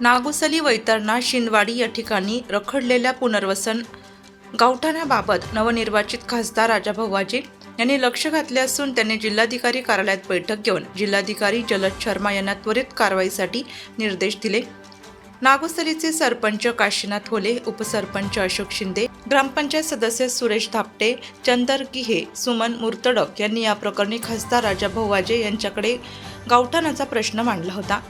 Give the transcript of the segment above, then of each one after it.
नागोसली वैतरणा शिंदवाडी या ठिकाणी रखडलेल्या पुनर्वसन गावठाणाबाबत नवनिर्वाचित खासदार राजा वाजे यांनी लक्ष घातले असून त्यांनी जिल्हाधिकारी कार्यालयात बैठक घेऊन जिल्हाधिकारी जलद शर्मा यांना त्वरित कारवाईसाठी निर्देश दिले. नागोसलीचे सरपंच काशीनाथ होले उपसरपंच अशोक शिंदे ग्रामपंचायत सदस्य सुरेश धापटे चंदर गिहे सुमन मुर्तडक यांनी या प्रकरणी खासदार राजाभाऊ वाजे यांच्याकडे गावठाणाचा प्रश्न मांडला होता.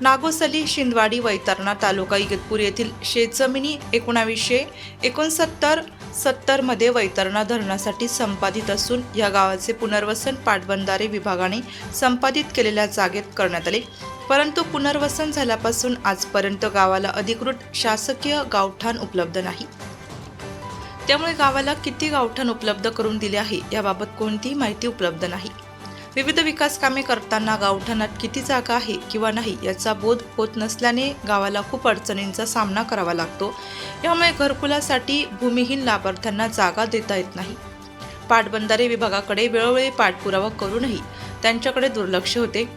नागोसली शिंदवाडी वैतरणा तालुका इगतपूर येथील शेतजमिनी एकोणावीसशे एकोणसत्तर सत्तरमध्ये वैतरणा धरणासाठी संपादित असून या गावाचे पुनर्वसन पाटबंधारे विभागाने संपादित केलेल्या जागेत करण्यात आले. परंतु पुनर्वसन झाल्यापासून आजपर्यंत गावाला अधिकृत शासकीय गावठाण उपलब्ध नाही. त्यामुळे गावाला किती गावठाण उपलब्ध करून दिले आहे याबाबत कोणतीही माहिती उपलब्ध नाही. विविध विकास कामे करताना गावठाणात किती जागा आहे किंवा नाही याचा बोध होत नसल्याने गावाला खूप अडचणींचा सामना करावा लागतो. यामुळे घरकुलासाठी भूमिहीन लाभार्थ्यांना जागा देता येत नाही. पाटबंधारे विभागाकडे वेळोवेळी पाठपुरावा करूनही त्यांच्याकडे दुर्लक्ष होते.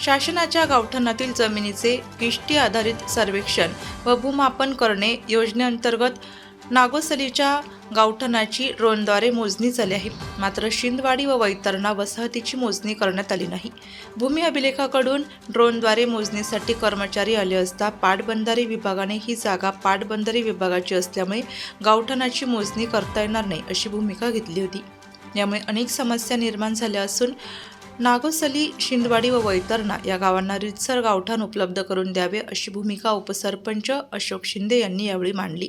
शासनाच्या गावठाणातील जमिनीचे किष्टी आधारित सर्वेक्षण व भूमापन करणे योजनेअंतर्गत नागोसलीच्या गावठणाची ड्रोनद्वारे मोजणी झाली आहे. मात्र शिंदवाडी व वैतरणा वसाहतीची मोजणी करण्यात आली नाही. भूमी अभिलेखाकडून ड्रोनद्वारे मोजणीसाठी कर्मचारी आले असता पाटबंधारे विभागाने ही जागा पाटबंधारे विभागाची असल्यामुळे गावठणाची मोजणी करता येणार नाही अशी भूमिका घेतली होती. यामुळे अनेक समस्या निर्माण झाल्या असून नागोसली शिंदवाडी व वैतरणा या गावांना रितसर गावठाण उपलब्ध करून द्यावे अशी भूमिका उपसरपंच अशोक शिंदे यांनी यावेळी मांडली.